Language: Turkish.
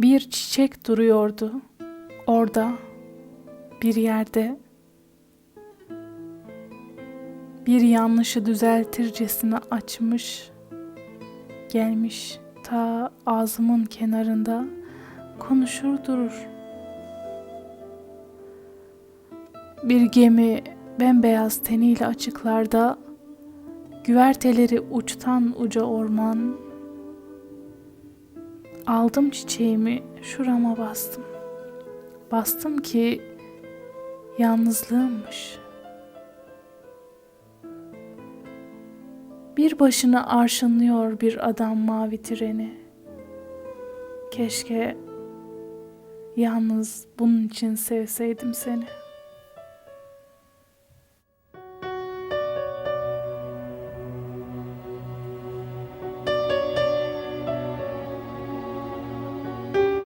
Bir çiçek duruyordu orada bir yerde. Bir yanlışı düzeltircesine açmış, gelmiş ta ağzımın kenarında konuşur durur. Bir gemi bembeyaz teniyle açıklarda, güverteleri uçtan uca orman, aldım çiçeğimi şurama bastım. Bastım ki yalnızlığımmış. Bir başına arşınlıyor bir adam mavi treni. Keşke yalnız bunun için sevseydim seni.''